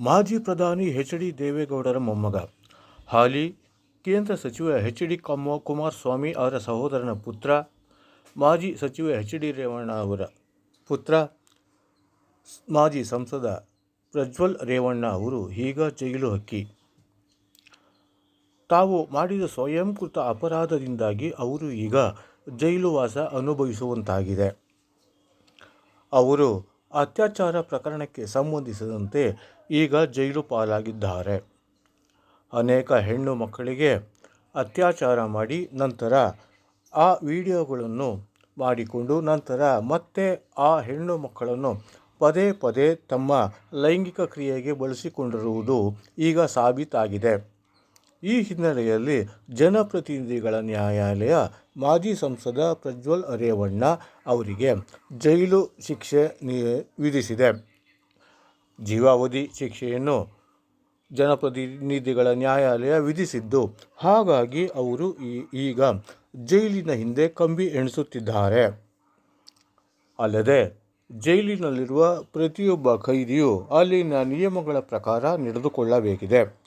ಮಾಜಿ ಪ್ರಧಾನಿ H D ದೇವೇಗೌಡರ ಮೊಮ್ಮಗ. ಹಾಲಿ, ಕೇಂದ್ರ ಸಚಿವ ಎಚ್ ಡಿ ಕಮ್ಮ ಕುಮಾರಸ್ವಾಮಿ ಅವರ ಸಹೋದರನ ಪುತ್ರ, ಮಾಜಿ ಸಚಿವ ಎಚ್ ಡಿ ರೇವಣ್ಣ ಅವರ ಪುತ್ರ ಮಾಜಿ ಸಂಸದ ಪ್ರಜ್ವಲ್ ರೇವಣ್ಣ ಅವರು ಈಗ ಜೈಲು ಹಕ್ಕಿ. ತಾವು ಮಾಡಿದ ಸ್ವಯಂಕೃತ ಅಪರಾಧದಿಂದಾಗಿ ಅವರು ಈಗ ಜೈಲುವಾಸ ಅನುಭವಿಸುವಂತಾಗಿದೆ. ಅವರು ಅತ್ಯಾಚಾರ ಪ್ರಕರಣಕ್ಕೆ ಸಂಬಂಧಿಸಿದಂತೆ ಈಗ ಜೈಲು ಪಾಲಾಗಿದ್ದಾರೆ. ಅನೇಕ ಹೆಣ್ಣು ಮಕ್ಕಳಿಗೆ ಅತ್ಯಾಚಾರ ಮಾಡಿ ನಂತರ ಆ ವಿಡಿಯೋಗಳನ್ನು ಮಾಡಿಕೊಂಡು ನಂತರ ಮತ್ತೆ ಆ ಹೆಣ್ಣು ಮಕ್ಕಳನ್ನು ಪದೇ ಪದೇ ತಮ್ಮ ಲೈಂಗಿಕ ಕ್ರಿಯೆಗೆ ಬಳಸಿಕೊಂಡಿರುವುದು ಈಗ ಸಾಬೀತಾಗಿದೆ. ಈ ಹಿನ್ನೆಲೆಯಲ್ಲಿ ಜನಪ್ರತಿನಿಧಿಗಳ ನ್ಯಾಯಾಲಯ ಮಾಜಿ ಸಂಸದ ಪ್ರಜ್ವಲ್ ರೇವಣ್ಣ ಅವರಿಗೆ ಜೈಲು ಶಿಕ್ಷೆ ವಿಧಿಸಿದೆ. ಜೀವಾವಧಿ ಶಿಕ್ಷೆಯನ್ನು ಜನಪ್ರತಿನಿಧಿಗಳ ನ್ಯಾಯಾಲಯ ವಿಧಿಸಿದ್ದು, ಹಾಗಾಗಿ ಅವರು ಈಗ ಜೈಲಿನ ಹಿಂದೆ ಕಂಬಿ ಎಣಿಸುತ್ತಿದ್ದಾರೆ. ಅಲ್ಲದೆ, ಜೈಲಿನಲ್ಲಿರುವ ಪ್ರತಿಯೊಬ್ಬ ಖೈದಿಯು ಅಲ್ಲಿನ ನಿಯಮಗಳ ಪ್ರಕಾರ ನಡೆದುಕೊಳ್ಳಬೇಕಿದೆ.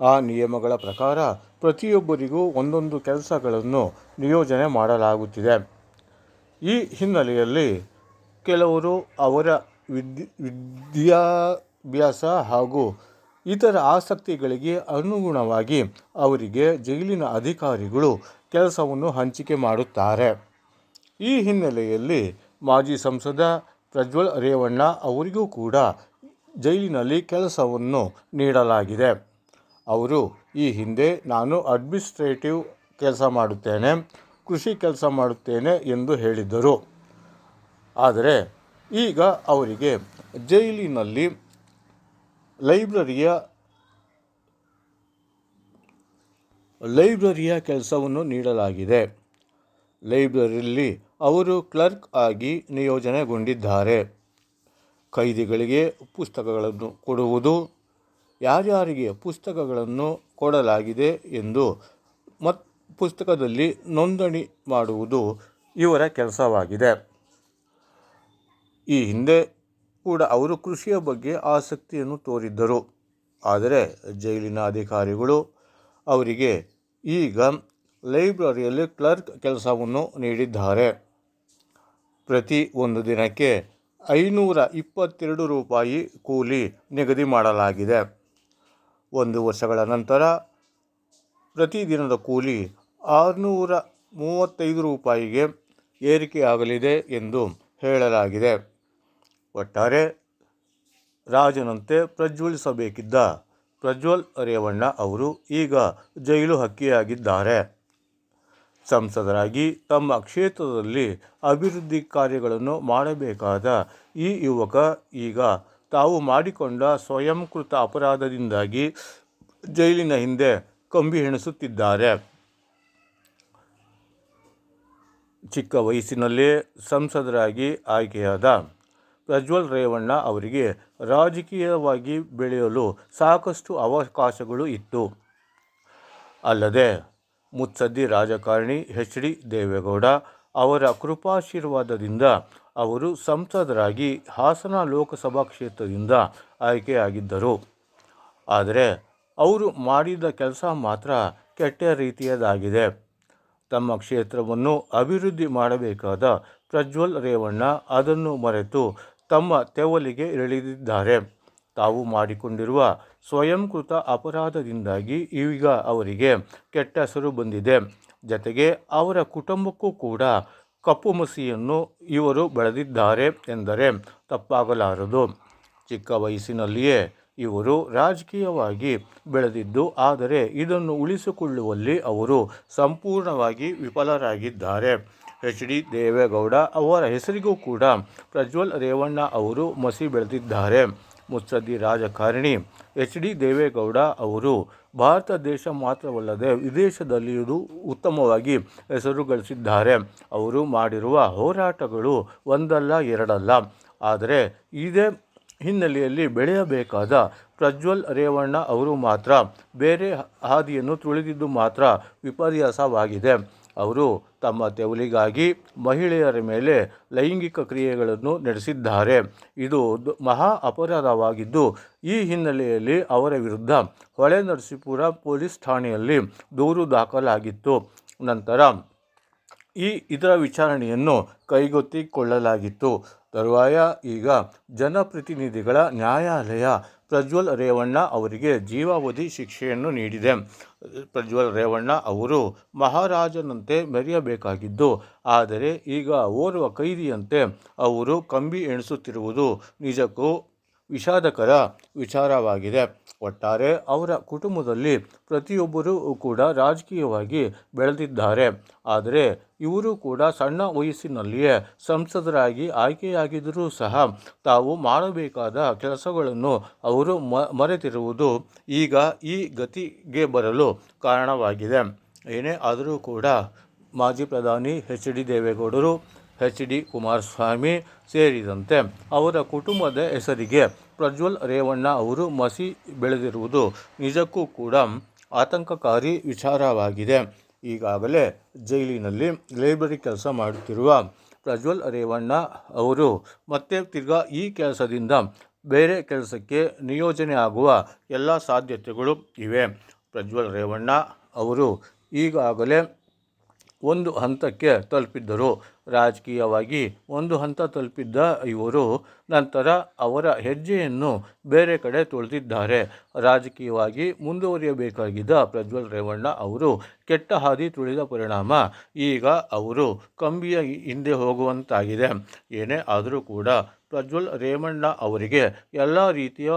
ಆ ನಿಯಮಗಳ ಪ್ರಕಾರ ಪ್ರತಿಯೊಬ್ಬರಿಗೂ ಒಂದೊಂದು ಕೆಲಸಗಳನ್ನು ನಿಯೋಜನೆ ಮಾಡಲಾಗುತ್ತಿದೆ. ಈ ಹಿನ್ನೆಲೆಯಲ್ಲಿ ಕೆಲವರು ಅವರ ವಿದ್ಯ್, ವಿದ್ಯಾಭ್ಯಾಸ ಹಾಗೂ ಇತರ ಆಸಕ್ತಿಗಳಿಗೆ ಅನುಗುಣವಾಗಿ ಅವರಿಗೆ ಜೈಲಿನ ಅಧಿಕಾರಿಗಳು ಕೆಲಸವನ್ನು ಹಂಚಿಕೆ ಮಾಡುತ್ತಾರೆ. ಈ ಹಿನ್ನೆಲೆಯಲ್ಲಿ ಮಾಜಿ ಸಂಸದ ಪ್ರಜ್ವಲ್ ರೇವಣ್ಣ ಅವರಿಗೂ ಕೂಡ ಜೈಲಿನಲ್ಲಿ ಕೆಲಸವನ್ನು ನೀಡಲಾಗಿದೆ. ಅವರು, ಈ ಹಿಂದೆ ನಾನು ಅಡ್ಮಿನಿಸ್ಟ್ರೇಟಿವ್ ಕೆಲಸ ಮಾಡುತ್ತೇನೆ, ಕೃಷಿ ಕೆಲಸ ಮಾಡುತ್ತೇನೆ ಎಂದು ಹೇಳಿದ್ದರು. ಆದರೆ ಈಗ ಅವರಿಗೆ ಜೈಲಿನಲ್ಲಿ ಲೈಬ್ರರಿಯ ಲೈಬ್ರರಿಯ ಕೆಲಸವನ್ನು ನೀಡಲಾಗಿದೆ. ಲೈಬ್ರರಿಯಲ್ಲಿ ಅವರು ಕ್ಲರ್ಕ್ ಆಗಿ ನಿಯೋಜನೆಗೊಂಡಿದ್ದಾರೆ. ಕೈದಿಗಳಿಗೆ ಪುಸ್ತಕಗಳನ್ನು ಕೊಡುವುದು, ಯಾರ್ಯಾರಿಗೆ ಪುಸ್ತಕಗಳನ್ನು ಕೊಡಲಾಗಿದೆ ಎಂದು ಮತ್, ಪುಸ್ತಕದಲ್ಲಿ ನೋಂದಣಿ ಮಾಡುವುದು ಇವರ ಕೆಲಸವಾಗಿದೆ. ಈ ಹಿಂದೆ ಕೂಡ ಅವರು ಕೃಷಿಯ ಬಗ್ಗೆ ಆಸಕ್ತಿಯನ್ನು ತೋರಿದ್ದರು. ಆದರೆ ಜೈಲಿನ ಅಧಿಕಾರಿಗಳು ಅವರಿಗೆ ಈಗ ಲೈಬ್ರರಿಯಲ್ಲಿ ಕ್ಲರ್ಕ್ ಕೆಲಸವನ್ನು ನೀಡಿದ್ದಾರೆ. ಪ್ರತಿ ಒಂದು ದಿನಕ್ಕೆ ಐನೂರ ಇಪ್ಪತ್ತೆರಡು ರೂಪಾಯಿ ಕೂಲಿ ನಿಗದಿ ಮಾಡಲಾಗಿದೆ. ಒಂದು ವರ್ಷಗಳ ನಂತರ ಪ್ರತಿದಿನದ ಕೂಲಿ ಆರುನೂರ ಮೂವತ್ತೈದು ರೂಪಾಯಿಗೆ ಏರಿಕೆಯಾಗಲಿದೆ ಎಂದು ಹೇಳಲಾಗಿದೆ. ಒಟ್ಟಾರೆ ರಾಜನಂತೆ ಪ್ರಜ್ವಲಿಸಬೇಕಿದ್ದ ಪ್ರಜ್ವಲ್ ರೇವಣ್ಣ ಅವರು ಈಗ ಜೈಲು ಹಕ್ಕಿಯಾಗಿದ್ದಾರೆ. ಸಂಸದರಾಗಿ ತಮ್ಮ ಕ್ಷೇತ್ರದಲ್ಲಿ ಅಭಿವೃದ್ಧಿ ಕಾರ್ಯಗಳನ್ನು ಮಾಡಬೇಕಾದ ಈ ಯುವಕ ಈಗ ತಾವು ಮಾಡಿಕೊಂಡ ಸ್ವಯಂಕೃತ ಅಪರಾಧದಿಂದಾಗಿ ಜೈಲಿನ ಹಿಂದೆ ಕಂಬಿ ಹೆಣಿಸುತ್ತಿದ್ದಾರೆ. ಚಿಕ್ಕ ವಯಸ್ಸಿನಲ್ಲೇ ಸಂಸದರಾಗಿ ಆಯ್ಕೆಯಾದ ಪ್ರಜ್ವಲ್ ರೇವಣ್ಣ ಅವರಿಗೆ ರಾಜಕೀಯವಾಗಿ ಬೆಳೆಯಲು ಸಾಕಷ್ಟು ಅವಕಾಶಗಳು ಇತ್ತು. ಅಲ್ಲದೆ, ಮುತ್ಸದ್ದಿ ರಾಜಕಾರಣಿ ಎಚ್ ಡಿ ದೇವೇಗೌಡ ಅವರ ಕೃಪಾಶೀರ್ವಾದದಿಂದ ಅವರು ಸಂಸದರಾಗಿ ಹಾಸನ ಲೋಕಸಭಾ ಕ್ಷೇತ್ರದಿಂದ ಆಯ್ಕೆಯಾಗಿದ್ದರು. ಆದರೆ, ಅವರು ಮಾಡಿದ ಕೆಲಸ ಮಾತ್ರ ಕೆಟ್ಟ ರೀತಿಯದಾಗಿದೆ. ತಮ್ಮ ಕ್ಷೇತ್ರವನ್ನು ಅಭಿವೃದ್ಧಿ ಮಾಡಬೇಕಾದ ಪ್ರಜ್ವಲ್ ರೇವಣ್ಣ ಅದನ್ನು ಮರೆತು ತಮ್ಮ ತೆವಲಿಗೆ ಇಳಿದಿದ್ದಾರೆ ತಾವು ಮಾಡಿಕೊಂಡಿರುವ ಸ್ವಯಂಕೃತ ಅಪರಾಧದಿಂದಾಗಿ ಈಗ ಅವರಿಗೆ ಕೆಟ್ಟ ಹೆಸರು ಬಂದಿದೆ. ಜತೆಗೆ ಅವರ ಕುಟುಂಬಕ್ಕೂ ಕೂಡ ಕಪ್ಪು ಮಸಿಯನ್ನು ಇವರು ಬೆಳೆದಿದ್ದಾರೆ ಎಂದರೆ ತಪ್ಪಾಗಲಾರದು. ಚಿಕ್ಕ ವಯಸ್ಸಿನಲ್ಲಿಯೇ ಇವರು ರಾಜಕೀಯವಾಗಿ ಬೆಳೆದಿದ್ದು, ಆದರೆ ಇದನ್ನು ಉಳಿಸಿಕೊಳ್ಳುವಲ್ಲಿ ಅವರು ಸಂಪೂರ್ಣವಾಗಿ ವಿಫಲರಾಗಿದ್ದಾರೆ. ಎಚ್ ಡಿ ದೇವೇಗೌಡ ಅವರ ಹೆಸರಿಗೂ ಕೂಡ ಪ್ರಜ್ವಲ್ ರೇವಣ್ಣ ಅವರು ಮಸಿ ಬೆಳೆದಿದ್ದಾರೆ. ಮುತ್ಸದ್ದಿ ರಾಜಕಾರಣಿ ಎಚ್ ಡಿ ದೇವೇಗೌಡ ಅವರು ಭಾರತ ದೇಶ ಮಾತ್ರವಲ್ಲದೆ ವಿದೇಶದಲ್ಲಿಯೂ ಉತ್ತಮವಾಗಿ ಹೆಸರು ಗಳಿಸಿದ್ದಾರೆ. ಅವರು ಮಾಡಿರುವ ಹೋರಾಟಗಳು ಒಂದಲ್ಲ ಎರಡಲ್ಲ. ಆದರೆ ಇದೇ ಹಿನ್ನೆಲೆಯಲ್ಲಿ ಬೆಳೆಯಬೇಕಾದ ಪ್ರಜ್ವಲ್ ರೇವಣ್ಣ ಅವರು ಮಾತ್ರ ಬೇರೆ ಹಾದಿಯನ್ನು ತುಳಿದಿದ್ದು ಮಾತ್ರ ವಿಪರ್ಯಾಸವಾಗಿದೆ. ಅವರು ತಮ್ಮ ತೆವಲಿಗಾಗಿ ಮಹಿಳೆಯರ ಮೇಲೆ ಲೈಂಗಿಕ ಕ್ರಿಯೆಗಳನ್ನು ನಡೆಸಿದ್ದಾರೆ. ಇದು ಮಹಾ ಅಪರಾಧವಾಗಿದ್ದು, ಈ ಹಿನ್ನೆಲೆಯಲ್ಲಿ ಅವರ ವಿರುದ್ಧ ಹೊಳೆ ನರಸೀಪುರ ಪೊಲೀಸ್ ಠಾಣೆಯಲ್ಲಿ ದೂರು ದಾಖಲಾಗಿತ್ತು. ನಂತರ ಈ ಇದರ ವಿಚಾರಣೆಯನ್ನು ಕೈಗೊತ್ತಿಕೊಳ್ಳಲಾಗಿತ್ತು. ತರುವಾಯ ಈಗ ಜನಪ್ರತಿನಿಧಿಗಳ ನ್ಯಾಯಾಲಯ ಪ್ರಜ್ವಲ್ ರೇವಣ್ಣ ಅವರಿಗೆ ಜೀವಾವಧಿ ಶಿಕ್ಷೆಯನ್ನು ನೀಡಿದೆ. ಪ್ರಜ್ವಲ್ ರೇವಣ್ಣ ಅವರು ಮಹಾರಾಜನಂತೆ ಮೆರೆಯಬೇಕಾಗಿದ್ದು, ಆದರೆ ಈಗ ಓರ್ವ ಕೈದಿಯಂತೆ ಅವರು ಕಂಬಿ ಎಣಿಸುತ್ತಿರುವುದು ನಿಜಕ್ಕೂ ವಿಷಾದಕರ ವಿಚಾರವಾಗಿದೆ. ಒಟ್ಟಾರೆ ಅವರ ಕುಟುಂಬದಲ್ಲಿ ಪ್ರತಿಯೊಬ್ಬರೂ ಕೂಡ ರಾಜಕೀಯವಾಗಿ ಬೆಳೆದಿದ್ದಾರೆ. ಆದರೆ ಇವರು ಕೂಡ ಸಣ್ಣ ವಯಸ್ಸಿನಲ್ಲಿಯೇ ಸಂಸದರಾಗಿ ಆಯ್ಕೆಯಾಗಿದ್ದರೂ ಸಹ ತಾವು ಮಾಡಬೇಕಾದ ಕೆಲಸಗಳನ್ನು ಅವರು ಮರೆತಿರುವುದು ಈಗ ಈ ಗತಿಗೆ ಬರಲು ಕಾರಣವಾಗಿದೆ. ಏನೇ ಆದರೂ ಕೂಡ ಮಾಜಿ ಪ್ರಧಾನಿ ಎಚ್ ಡಿ ದೇವೇಗೌಡರು ಎಚ್ ಡಿ ಕುಮಾರಸ್ವಾಮಿ ಸೇರಿದಂತೆ ಅವರ ಕುಟುಂಬದ ಹೆಸರಿಗೆ ಪ್ರಜ್ವಲ್ ರೇವಣ್ಣ ಅವರು ಮಸಿ ಬೆಳೆದಿರುವುದು ನಿಜಕ್ಕೂ ಕೂಡ ಆತಂಕಕಾರಿ ವಿಚಾರವಾಗಿದೆ. ಈಗಾಗಲೇ ಜೈಲಿನಲ್ಲಿ ಲೈಬ್ರರಿ ಕೆಲಸ ಮಾಡುತ್ತಿರುವ ಪ್ರಜ್ವಲ್ ರೇವಣ್ಣ ಅವರು ಮತ್ತೆ ತಿರ್ಗಾ ಈ ಕೆಲಸದಿಂದ ಬೇರೆ ಕೆಲಸಕ್ಕೆ ನಿಯೋಜನೆ ಆಗುವ ಎಲ್ಲ ಸಾಧ್ಯತೆಗಳು ಇವೆ. ಪ್ರಜ್ವಲ್ ರೇವಣ್ಣ ಅವರು ಈಗಾಗಲೇ ಒಂದು ಹಂತಕ್ಕೆ ತಲುಪಿದ್ದರು. ರಾಜಕೀಯವಾಗಿ ಒಂದು ಹಂತ ತಲುಪಿದ್ದ ಇವರು ನಂತರ ಅವರ ಹೆಜ್ಜೆಯನ್ನು ಬೇರೆ ಕಡೆ ತೊಳೆದಿದ್ದಾರೆ. ರಾಜಕೀಯವಾಗಿ ಮುಂದುವರಿಯಬೇಕಾಗಿದ್ದ ಪ್ರಜ್ವಲ್ ರೇವಣ್ಣ ಅವರು ಕೆಟ್ಟ ಹಾದಿ ತುಳಿದ ಪರಿಣಾಮ ಈಗ ಅವರು ಕಂಬಿಯ ಹಿಂದೆ ಹೋಗುವಂತಾಗಿದೆ. ಏನೇ ಆದರೂ ಕೂಡ ಪ್ರಜ್ವಲ್ ರೇಮಣ್ಣ ಅವರಿಗೆ ಎಲ್ಲ ರೀತಿಯ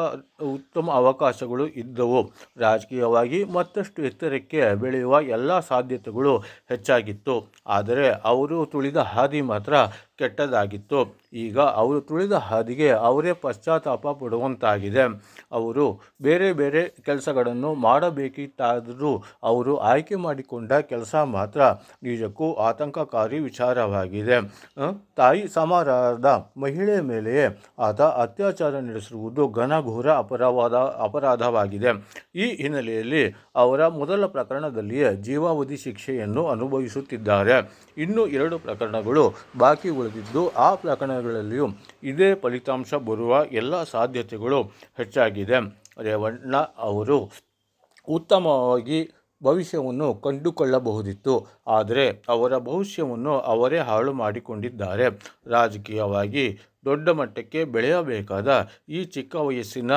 ಉತ್ತಮ ಅವಕಾಶಗಳು ಇದ್ದವು. ರಾಜಕೀಯವಾಗಿ ಮತ್ತಷ್ಟು ಎತ್ತರಕ್ಕೆ ಬೆಳೆಯುವ ಎಲ್ಲ ಸಾಧ್ಯತೆಗಳು ಹೆಚ್ಚಾಗಿತ್ತು. ಆದರೆ ಅವರು ತುಳಿದ ಹಾದಿ ಮಾತ್ರ ಕೆಟ್ಟದಾಗಿತ್ತು. ಈಗ ಅವರು ತುಳಿದ ಹಾದಿಗೆ ಅವರೇ ಪಶ್ಚಾತ್ತಾಪ ಪಡುವಂತಾಗಿದೆ. ಅವರು ಬೇರೆ ಬೇರೆ ಕೆಲಸಗಳನ್ನು ಮಾಡಬೇಕಿತ್ತಾದರೂ ಅವರು ಆಯ್ಕೆ ಮಾಡಿಕೊಂಡ ಕೆಲಸ ಮಾತ್ರ ನಿಜಕ್ಕೂ ಆತಂಕಕಾರಿ ವಿಚಾರವಾಗಿದೆ. ತಾಯಿ ಸಮಾರಾದ ಮಹಿಳೆ ಮೇಲೆಯೇ ಆತ ಅತ್ಯಾಚಾರ ನಡೆಸಿರುವುದು ಘನಘೋರ ಅಪರಾಧ ಅಪರಾಧವಾಗಿದೆ. ಈ ಹಿನ್ನೆಲೆಯಲ್ಲಿ ಅವರ ಮೊದಲ ಪ್ರಕರಣದಲ್ಲಿಯೇ ಜೀವಾವಧಿ ಶಿಕ್ಷೆಯನ್ನು ಅನುಭವಿಸುತ್ತಿದ್ದಾರೆ. ಇನ್ನು ಎರಡು ಪ್ರಕರಣಗಳು ಬಾಕಿ ಉಳಿದಿದ್ದು, ಆ ಪ್ರಕರಣಗಳಲ್ಲಿಯೂ ಇದೇ ಫಲಿತಾಂಶ ಬರುವ ಎಲ್ಲ ಸಾಧ್ಯತೆಗಳು ಹೆಚ್ಚಾಗಿದೆ. ರೇವಣ್ಣ ಅವರು ಉತ್ತಮವಾಗಿ ಭವಿಷ್ಯವನ್ನು ಕಂಡುಕೊಳ್ಳಬಹುದಿತ್ತು. ಆದರೆ ಅವರ ಭವಿಷ್ಯವನ್ನು ಅವರೇ ಹಾಳು ಮಾಡಿಕೊಂಡಿದ್ದಾರೆ. ರಾಜಕೀಯವಾಗಿ ದೊಡ್ಡ ಮಟ್ಟಕ್ಕೆ ಬೆಳೆಯಬೇಕಾದ ಈ ಚಿಕ್ಕ ವಯಸ್ಸಿನ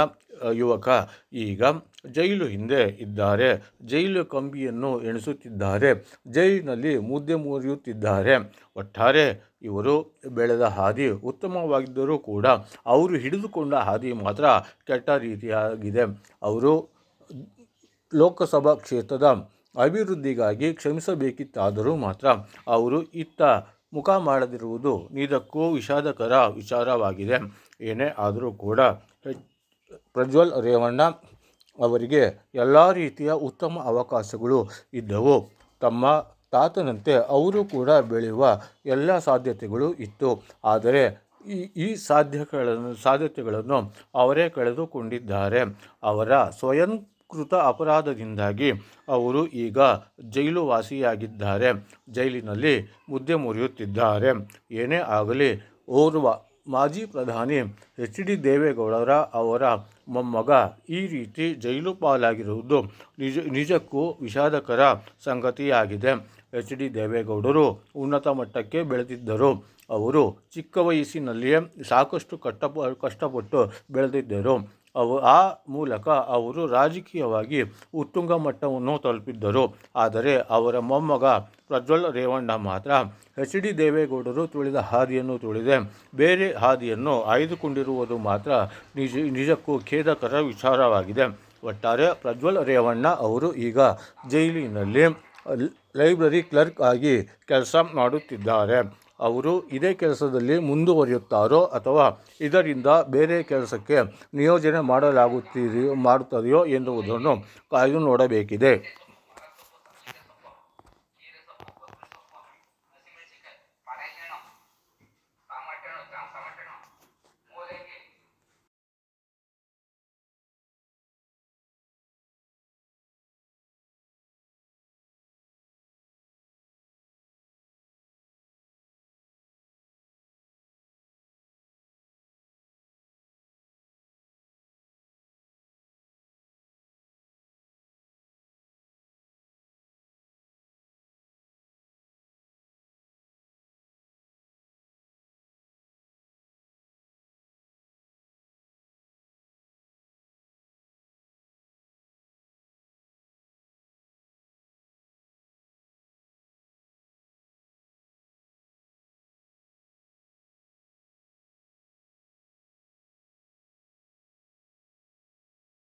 ಯುವಕ ಈಗ ಜೈಲು ಹಿಂದೆ ಇದ್ದಾರೆ. ಜೈಲು ಕಂಬಿಯನ್ನು ಎಣಿಸುತ್ತಿದ್ದಾರೆ. ಜೈಲಿನಲ್ಲಿ ಮುದ್ದೆ ಮುರಿಯುತ್ತಿದ್ದಾರೆ. ಒಟ್ಟಾರೆ ಇವರು ಬೆಳೆದ ಹಾದಿ ಉತ್ತಮವಾಗಿದ್ದರೂ ಕೂಡ ಅವರು ಹಿಡಿದುಕೊಂಡ ಹಾದಿ ಮಾತ್ರ ಕೆಟ್ಟ ರೀತಿಯಾಗಿದೆ. ಅವರು ಲೋಕಸಭಾ ಕ್ಷೇತ್ರದ ಅಭಿವೃದ್ಧಿಗಾಗಿ ಕ್ಷಮಿಸಬೇಕಿತ್ತಾದರೂ ಮಾತ್ರ ಅವರು ಇತ್ತ ಮುಖ ಮಾಡದಿರುವುದು ನಿಜಕ್ಕೂ ವಿಷಾದಕರ ವಿಚಾರವಾಗಿದೆ. ಏನೇ ಆದರೂ ಕೂಡ ಪ್ರಜ್ವಲ್ ರೇವಣ್ಣ ಅವರಿಗೆ ಎಲ್ಲ ರೀತಿಯ ಉತ್ತಮ ಅವಕಾಶಗಳು ಇದ್ದವು. ತಮ್ಮ ತಾತನಂತೆ ಅವರು ಕೂಡ ಬೆಳೆಯುವ ಎಲ್ಲ ಸಾಧ್ಯತೆಗಳು ಇತ್ತು. ಆದರೆ ಈ ಈ ಸಾಧ್ಯಗಳನ್ನು, ಸಾಧ್ಯತೆಗಳನ್ನು ಅವರೇ ಕಳೆದುಕೊಂಡಿದ್ದಾರೆ. ಅವರ ಸ್ವಯಂಕೃತ ಅಪರಾಧದಿಂದಾಗಿ ಅವರು ಈಗ ಜೈಲು ವಾಸಿಯಾಗಿದ್ದಾರೆ ಜೈಲಿನಲ್ಲಿ ಮುದ್ದೆ ಮುರಿಯುತ್ತಿದ್ದಾರೆ. ಏನೇ ಆಗಲಿ, ಓರ್ವ ಮಾಜಿ ಪ್ರಧಾನಿ ಎಚ್ ಡಿ ದೇವೇಗೌಡರ ಅವರ ಮೊಮ್ಮಗ ಈ ರೀತಿ ಜೈಲು ಪಾಲಾಗಿರುವುದು ನಿಜ, ನಿಜಕ್ಕೂ ವಿಷಾದಕರ ಸಂಗತಿಯಾಗಿದೆ. ಎಚ್ ಡಿ ದೇವೇಗೌಡರು ಉನ್ನತ ಮಟ್ಟಕ್ಕೆ ಬೆಳೆದಿದ್ದರು. ಅವರು ಚಿಕ್ಕ ವಯಸ್ಸಿನಲ್ಲಿಯೇ ಸಾಕಷ್ಟು ಕಟ್ಟ ಕಷ್ಟಪಟ್ಟು ಬೆಳೆದಿದ್ದರು. ಅವು, ಆ ಮೂಲಕ ಅವರು ರಾಜಕೀಯವಾಗಿ ಉತ್ತುಂಗ ಮಟ್ಟವನ್ನು ತಲುಪಿದ್ದರು. ಆದರೆ ಅವರ ಮೊಮ್ಮಗ ಪ್ರಜ್ವಲ್ ರೇವಣ್ಣ ಮಾತ್ರ ಎಚ್ ಡಿ ದೇವೇಗೌಡರು ತುಳಿದ ಹಾದಿಯನ್ನು ತುಳಿದೆ. ಬೇರೆ ಹಾದಿಯನ್ನು ಆಯ್ದುಕೊಂಡಿರುವುದು ಮಾತ್ರ ನಿಜ, ನಿಜಕ್ಕೂ ಖೇದಕರ ವಿಚಾರವಾಗಿದೆ. ಒಟ್ಟಾರೆ ಪ್ರಜ್ವಲ್ ರೇವಣ್ಣ ಅವರು ಈಗ ಜೈಲಿನಲ್ಲಿ ಲೈಬ್ರರಿ ಕ್ಲರ್ಕ್ ಆಗಿ ಕೆಲಸ ಮಾಡುತ್ತಿದ್ದಾರೆ. ಅವರು ಇದೇ ಕೆಲಸದಲ್ಲಿ ಮುಂದುವರಿಯುತ್ತಾರೋ ಅಥವಾ ಇದರಿಂದ ಬೇರೆ ಕೆಲಸಕ್ಕೆ ನಿಯೋಜನೆ ಮಾಡಲಾಗುತ್ತಿದೆಯೋ ಮಾಡುತ್ತದೆಯೋ ಎನ್ನುವುದನ್ನು ಕಾಯ್ದು ನೋಡಬೇಕಿದೆ.